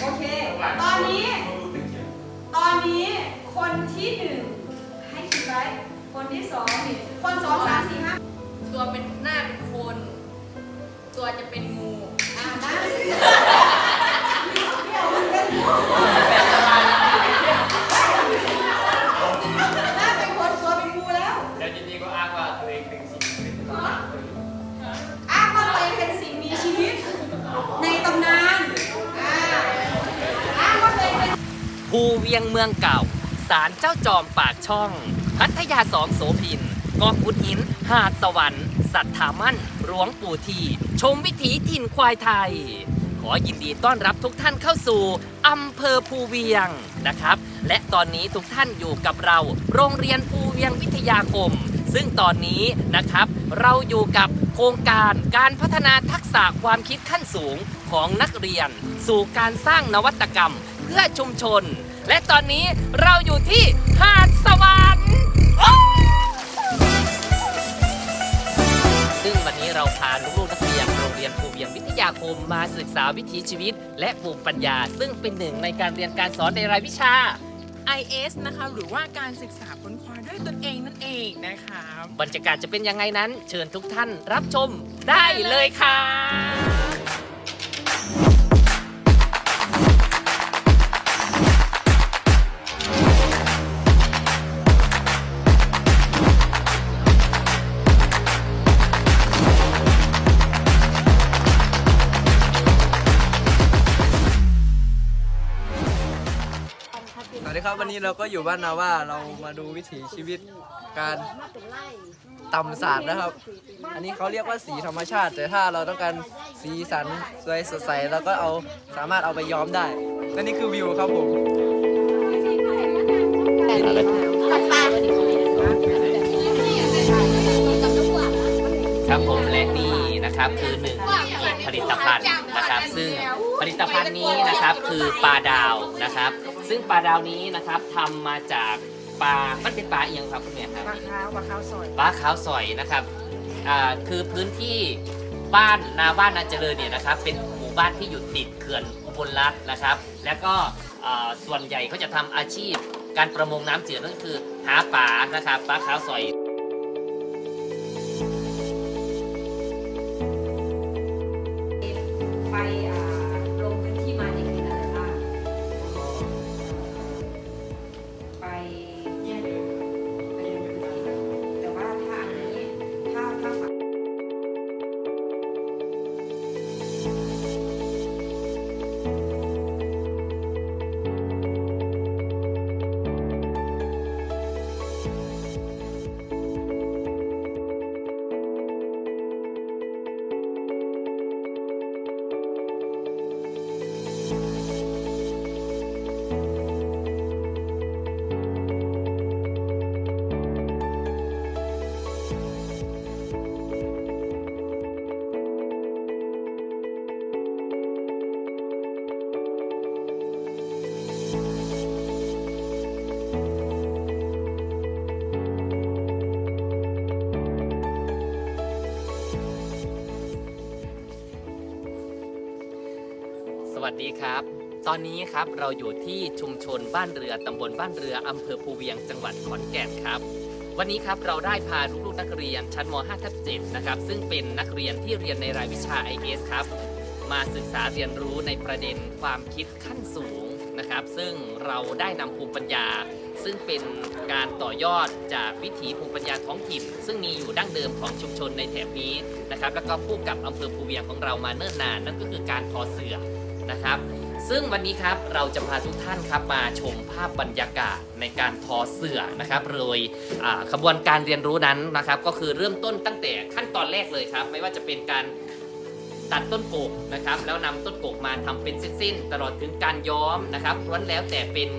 โอเค ตอนนี้ ตอนนี้คนที่หนึ่งให้คิดไว้ คนที่สองนี่คนสองสามสี่ห้าตัวเป็นหน้าเป็นคน ตัวจะเป็นงู ภูเวียงเมืองเก่า ศาลเจ้าจอมปากช่อง พัทยาสองโสพินกองขุนหิน หาดสวรรค์ สัทธามั่นหลวงปู่ทีชมวิถีถิ่นควายไทย ขอยินดีต้อนรับทุกท่านเข้าสู่อำเภอภูเวียงนะครับ และตอนนี้ทุกท่านอยู่กับเรา โรงเรียนภูเวียงวิทยาคม ซึ่งตอนนี้นะครับ เราอยู่กับโครงการการพัฒนาทักษะความคิดขั้นสูงของนักเรียน สู่การสร้างนวัตกรรม พื่อชุมชน และตอนนี้เราอยู่ที่หาดสวรรค์ซึ่งวันนี้เราพาลูกๆนักเรียนโรงเรียนภูเวียงวิทยาคมมาศึกษาวิถีชีวิต และภูมิปัญญา ซึ่งเป็นหนึ่งในการเรียนการสอนในรายวิชา IS นะคะหรือว่าการศึกษาค้นคว้าด้วยตนเองนั่นเองนะคะบรรยากาศจะเป็นยังไงนั้น เชิญทุกท่านรับชมได้เลยค่ะ นี้เราก็อยู่บ้านนาว่าเรามาดูวิถีชีวิตการตำศาสตร์นะครับ อันนี้เขาเรียกว่าสีธรรมชาติ แต่ถ้าเราต้องการสีสันสวยสดใสเราก็เอาสามารถเอาไปย้อมได้และนี่คือวิวครับผมครับผมและนี่นะครับคือหนึ่งผลิตภัณฑ์นะครับ ซึ่งผลิตภัณฑ์นี้นะครับคือปลาดาวนะครับ ซึ่งปลาดาวนี้นะครับทำมาจากปลา มันเป็นปลาเอียงครับคุณแม่ครับ ปลาขาวปลาขาวสอย ปลาขาวสอยนะครับอ่าคือพื้นที่บ้านนาบ้านนาเจริญเนี่ยนะครับ เป็นหมู่บ้านที่อยู่ติดเขื่อนอุบลรัตน์นะครับ แล้วก็อ่าส่วนใหญ่เขาจะทำอาชีพการประมงน้ำจืดนั่นก็คือหาปลานะครับปลาขาวสอย วัสดีครับ ตอนนี้ครับเราอยู่ที่ชุมชนบ้านเรือตำบลบ้านเรืออำเภอภูเวียงจังหวัดขอนแก่นครับ วันนี้ครับเราได้พาลูกๆนักเรียนชั้นม .5 ทับ7นะครับ ซึ่งเป็นนักเรียนที่เรียนในรายวิชา IS ครับ มาศึกษาเรียนรู้ในประเด็นความคิดขั้นสูงนะครับ ซึ่งเราได้นำภูมิปัญญา ซึ่งเป็นการต่อยอดจากวิถีภูมิปัญญาท้องถิ่น ซึ่งมีอยู่ดั้งเดิมของชุมชนในแถบนี้นะครับ แล้วก็คู่กับอำเภอภูเวียงของเรามาเนิ่นนาน นั่นก็คือการทอเสือ นะครับ ซึ่งวันนี้ครับเราจะพาทุกท่านครับมาชมภาพบรรยากาศในการทอเสื่อนะครับโดยขบวนการเรียนรู้นั้นนะครับ ก็คือเริ่มต้นตั้งแต่ขั้นตอนแรกเลยครับ ไม่ว่าจะเป็นการตัดต้นโกกนะครับ แล้วนำต้นโกกมาทำเป็นเส้นๆตลอดถึงการย้อมนะครับล้วนแล้วแต่เป็น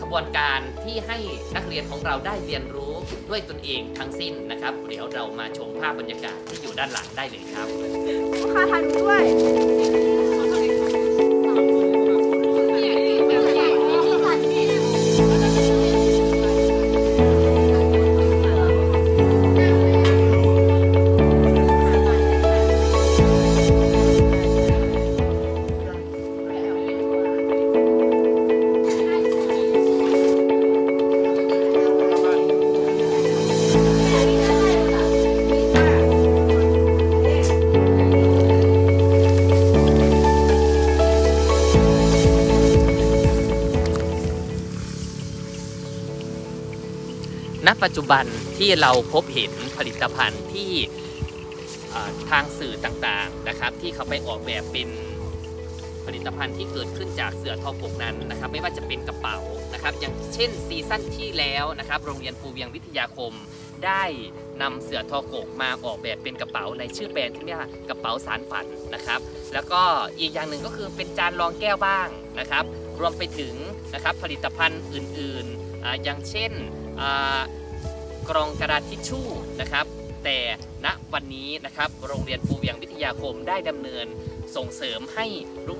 ขบวนการที่ให้นักเรียนของเราได้เรียนรู้ด้วยตนเองทั้งสิ้นนะครับ เดี๋ยวเรามาชมภาพบรรยากาศที่อยู่ด้านหลังได้เลยครับค่ะถ่ายด้วย ณปัจจุบันที่เราพบเห็นผลิตภัณฑ์ที่ทางสื่อต่างๆนะครับ ที่เขาไปออกแบบเป็นผลิตภัณฑ์ที่เกิดขึ้นจากเสือทอกกนั้นนะครับ ไม่ว่าจะเป็นกระเป๋านะครับ อย่างเช่นซีซั่นที่แล้วนะครับ โรงเรียนภูเวียงวิทยาคม ได้นำเสือทอกกมาออกแบบเป็นกระเป๋าในชื่อแบรนด์ที่เรียกว่ากระเป๋าสารฝันนะครับ แล้วก็อีกอย่างหนึ่งก็คือเป็นจานรองแก้วบ้างนะครับ รวมไปถึงนะครับผลิตภัณฑ์อื่นๆออย่างเช่น กรองกระดาษทิชชู่นะครับ แต่ณวันนี้นะครับโรงเรียนภูเวียงวิทยาคมได้ดำเนินส่งเสริมให้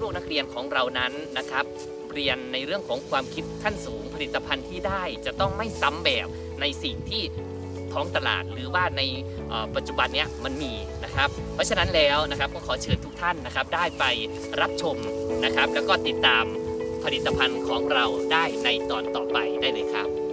ลูกๆนักเรียนของเรานั้นนะครับเรียนในเรื่องของความคิดขั้นสูงผลิตภัณฑ์ที่ได้จะต้องไม่ซ้ำแบบในสิ่งที่ท้องตลาดหรือว่าในปัจจุบันนี้มันมีนะครับ เพราะฉะนั้นแล้วนะครับก็ขอเชิญทุกท่านนะครับได้ไปรับชมนะครับ แล้วก็ติดตามผลิตภัณฑ์ของเราได้ในตอนต่อไปได้เลยครับ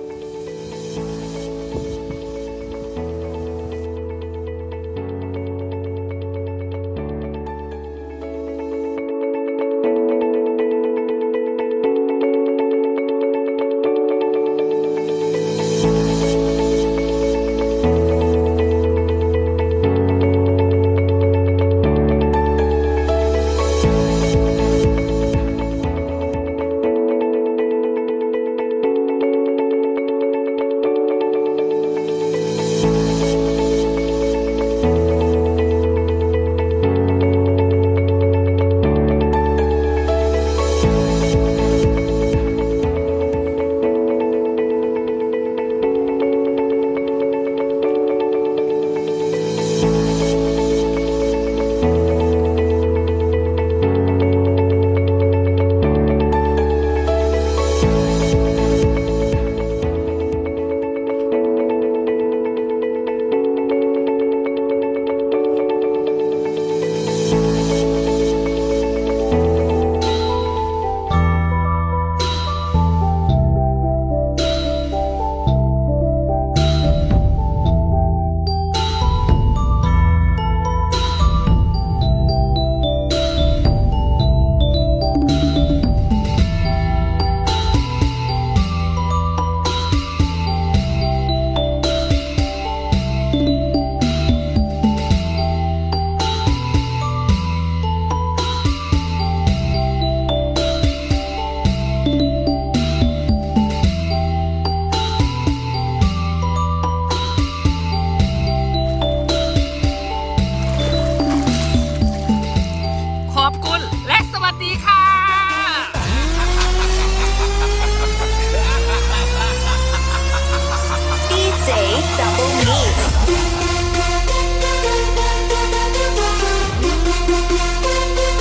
离开。